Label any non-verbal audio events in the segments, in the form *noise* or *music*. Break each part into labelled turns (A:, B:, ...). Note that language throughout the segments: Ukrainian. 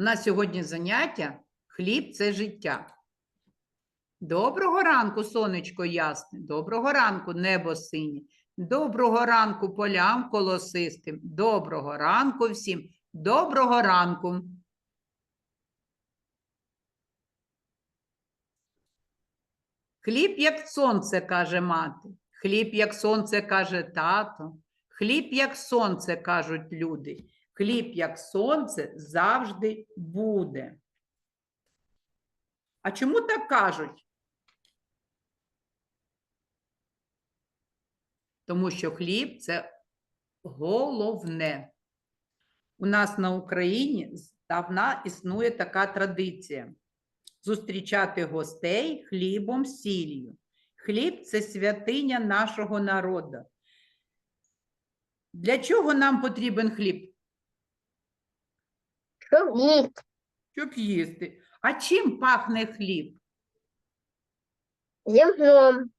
A: У нас сьогодні заняття хліб це життя. Доброго ранку, сонечко ясне. Доброго ранку, небо синє. Доброго ранку полям колосистим. Доброго ранку всім. Доброго ранку. Хліб, як сонце, каже мати. Хліб, як сонце, каже тато. Хліб, як сонце, кажуть люди. Хліб, як сонце, завжди буде. А чому так кажуть? Тому що хліб це головне. У нас на Україні здавна існує така традиція зустрічати гостей хлібом сіллю. Хліб це святиня нашого народу. Для чого нам потрібен хліб?
B: Щоб їсти.
A: Щоб їсти. А чим пахне хліб?
B: Зерном.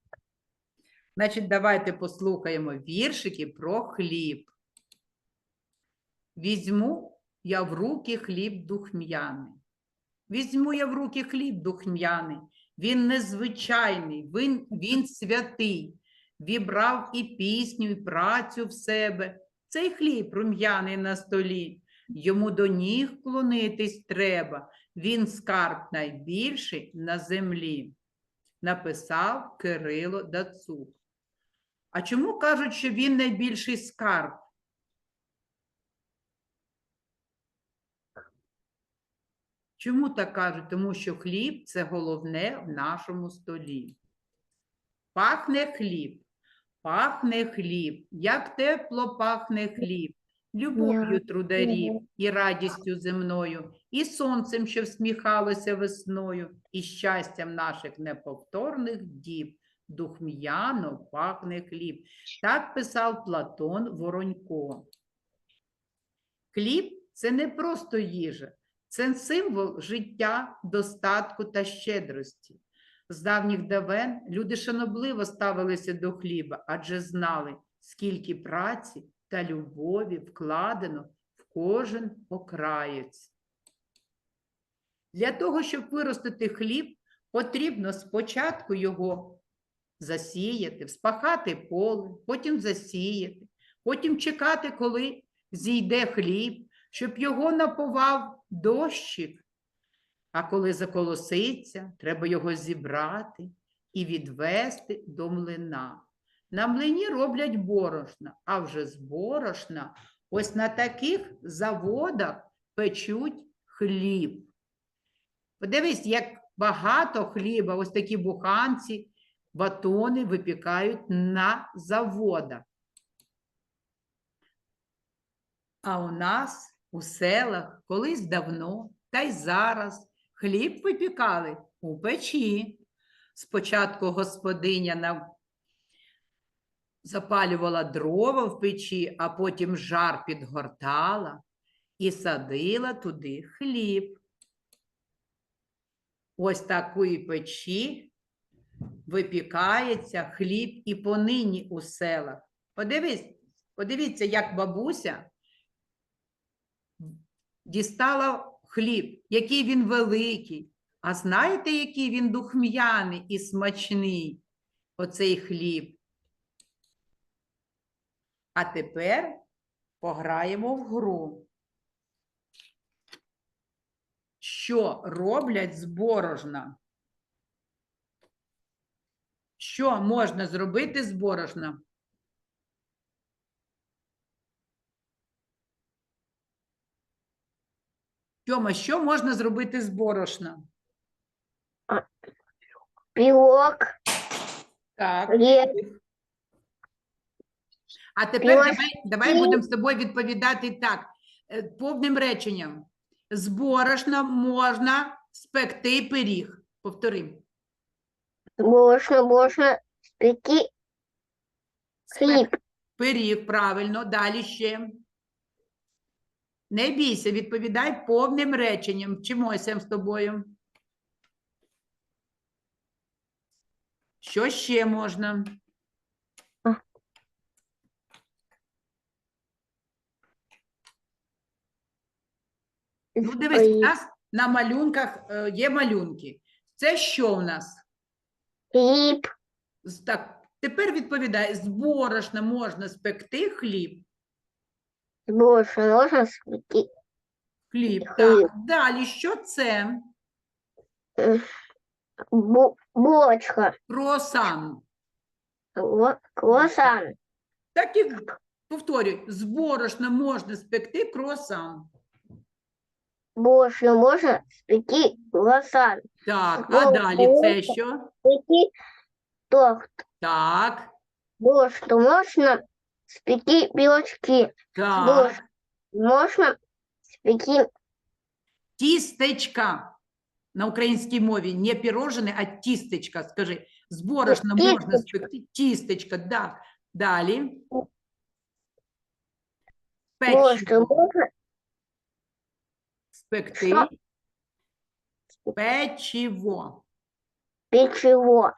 A: Значить, давайте послухаємо віршики про хліб. Візьму я в руки хліб духм'яний. Візьму я в руки хліб духм'яний. Він незвичайний, він, він святий. Вібрав і пісню, і працю в себе. Цей хліб рум'яний на столі. Йому до ніг клонитись треба. Він скарб найбільший на землі. Написав Кирило Дацук. А чому кажуть, що він найбільший скарб? Чому так кажуть? Тому що хліб це головне в нашому столі. Пахне хліб, пахне хліб, як тепло пахне хліб, любов'ю трударів і радістю земною, і сонцем, що всміхалося весною, і щастям наших неповторних діб. Духм'яно пахне хліб. Так писав Платон Воронько. Хліб це не просто їжа, це символ життя, достатку та щедрості. З давніх давен люди шанобливо ставилися до хліба, адже знали, скільки праці та любові вкладено в кожен окраєць. Для того, щоб виростити хліб, потрібно спочатку його засіяти, вспахати поле, потім засіяти, потім чекати, коли зійде хліб, щоб його наповав дощик. А коли заколоситься, треба його зібрати і відвести до млина. На млині роблять борошна, а вже з борошна ось на таких заводах печуть хліб. Подивись, як багато хліба, ось такі буханці, батони випікають на заводах. А у нас у селах колись давно, та й зараз хліб випікали у печі. Спочатку господиня запалювала дрова в печі, а потім жар підгортала і садила туди хліб. Ось такої печі випікається хліб і понині у селах. Подивись, подивіться, як бабуся дістала хліб, який він великий. А знаєте, який він духм'яний і смачний, оцей хліб? А тепер пограємо в гру. Що роблять з борошна? Що можна зробити з борошна? Тьома, що можна зробити з борошна?
B: Пілок.
A: Так.
B: Хліб.
A: А тепер
B: Ось
A: давай, давай
B: ці-
A: будемо з тобою відповідати так, е, повним реченням. З борошна можна спекти пиріг. Повтори.
B: Борошно, борошно. Спеки. Хліб.
A: Пиріг, правильно. Далі ще. Не бійся, відповідай повним реченням. Вчимося з тобою. Що ще можна? Ну, дивись, у нас на малюнках е, є малюнки. Це що в нас?
B: Хліб.
A: З- Так, тепер відповідай, з борошна можна спекти хліб.
B: Больше можно спекти.
A: Хліб,
B: Хліб.
A: так. Далі, що це?
B: Бу- Булочка.
A: Круасан.
B: Круа- Круассан.
A: Так і повторюй, з борошна можна спекти круасан.
B: Больше можно спекти круассан.
A: Так, а
B: Бо-
A: далі це
B: бо-
A: що?
B: Спекти торт.
A: Так,
B: Больше можно спекти белочки.
A: так.
B: Больше можно спекти
A: Тістечка. На українській мові не пірожене, а тістечка. Скажи, з борошна можна
B: тістечка.
A: спекти тістечка. Так. Далі.
B: больше
A: Печиво
B: можно
A: спекти.
B: Що?
A: Печиво.
B: печево.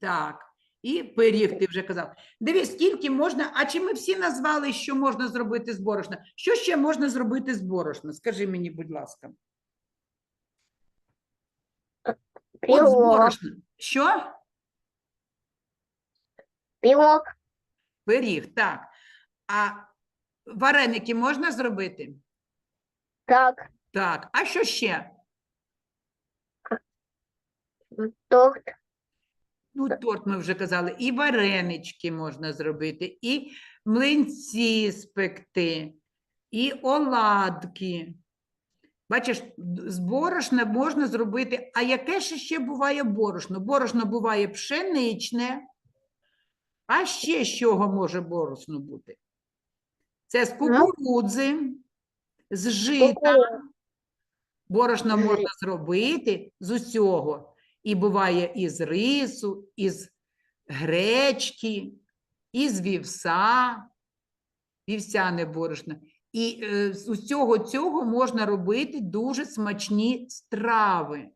A: Так. І пиріг, ти вже казав. Дивись, скільки можна. А чи ми всі назвали, що можна зробити з борошна? Що ще можна зробити з борошна? Скажи мені, будь ласка. От з борошна. Що?
B: Пирог.
A: Пиріг, так. А вареники можна зробити?
B: Так.
A: Так. А що ще?
B: Торт.
A: Ну, торт ми вже казали. І варенички можна зробити, і млинці спекти, і оладки. Бачиш, з борошна можна зробити. А яке ж ще буває борошно? Борошно буває пшеничне. А ще з чого може борошно бути? Це з кукурудзи, з жита. Борошно можна зробити з усього. І буває із рису, із гречки, із вівса, вівсяне борошно. І е, з усього цього можна робити дуже смачні страви.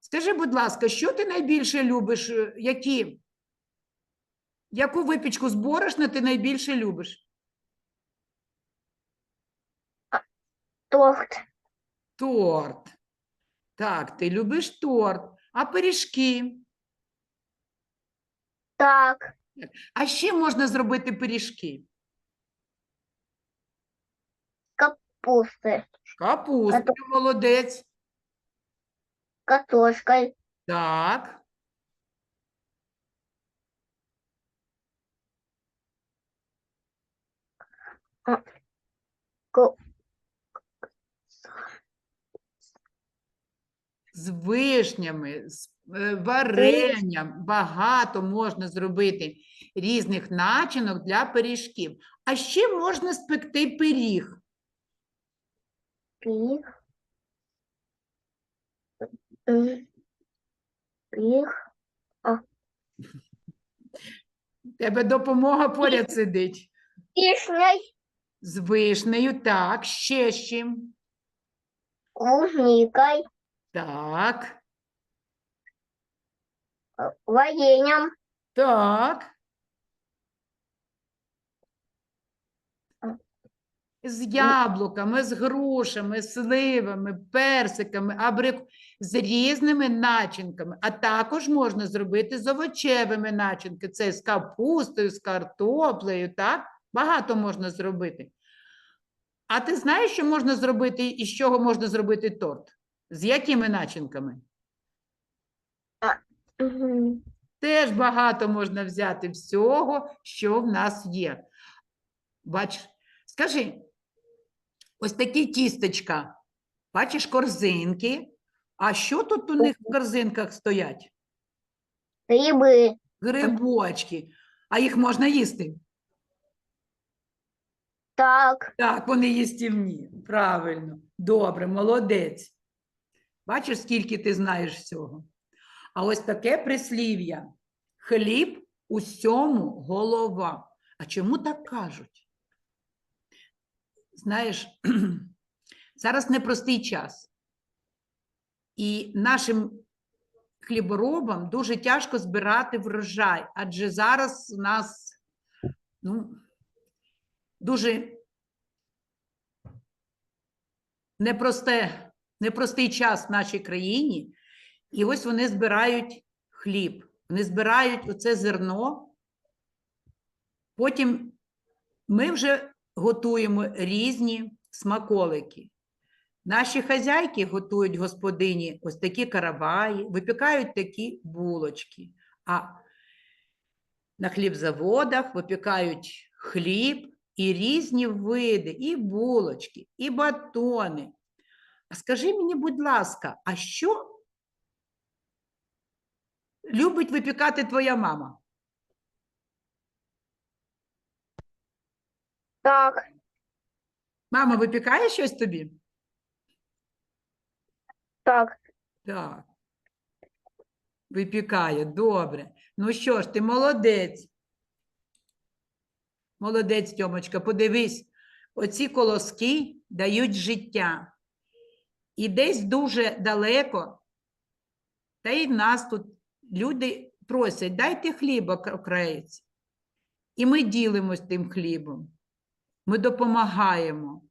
A: Скажи, будь ласка, що ти найбільше любиш? е, Які? Яку випічку з борошна ти найбільше любиш?
B: Торт.
A: Торт. Так, ти любиш торт. А пиріжки?
B: Так.
A: А ще можна зробити пиріжки.
B: Пусты.
A: Капуста, молодець.
B: Картошкой.
A: Так.
B: Ко-
A: З вишнями, з е, варенням. Багато можна зробити різних начинок для пиріжків. А ще можна спекти пиріг.
B: М. Пих.
A: У Тебе допомога поряд сидить.
B: Вишней.
A: З вишнею, так, ще з чим.
B: Клубникой.
A: Так,
B: Вареньем.
A: так. З яблуками, з грушами, сливами, персиками, абрику, з різними начинками. А також можна зробити з овочевими начинками. Це з капустою, з картоплею, так? Багато можна зробити. А ти знаєш, що можна зробити і з чого можна зробити торт? З якими начинками?
B: Мгм.
A: Теж багато можна взяти всього, що в нас є. Бач, скажи, ось такі тістечка. Бачиш корзинки. А що тут у них в корзинках стоять?
B: Грибы.
A: Грибочки. А їх можна їсти?
B: Так.
A: Так, вони їстівні. Правильно. Добре, молодець. Бачиш, скільки ти знаєш всього. А ось таке прислів'я. Хліб усьому голова. А чому так кажуть? Знаєш, *clears throat* зараз непростий час. І нашим хліборобам дуже тяжко збирати врожай, адже зараз у нас ну, дуже непросте, непростий час в нашій країні, і ось вони збирають хліб, вони збирають оце зерно. Потім ми вже готуємо різні смаколики. Наші хазяйки готують господині ось такі караваї, випікають такі булочки. А на хлібзаводах випікають хліб і різні види, і булочки, і батони. А скажи мені, будь ласка, а що любить випікати твоя мама?
B: Так.
A: Мама випікає щось тобі?
B: Так.
A: Так. Випікає, добре. Ну що ж, ти молодець. Молодець, Тьомочка, подивись, оці колоски дають життя. І десь дуже далеко, та й в нас тут люди просять, дайте хліба кра- краєць. І ми ділимось тим хлібом. Ми допомагаємо.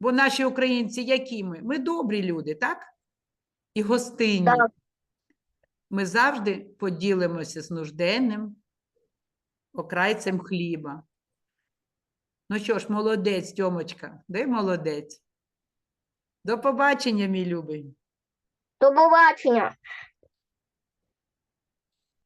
A: Бо наші українці, які ми? Ми добрі люди, так? І гостинні.
B: Так.
A: Ми завжди поділимося з нужденним окрайцем хліба. Ну що ж, молодець, Тьомочка, де молодець? До побачення, мій любий.
B: До побачення.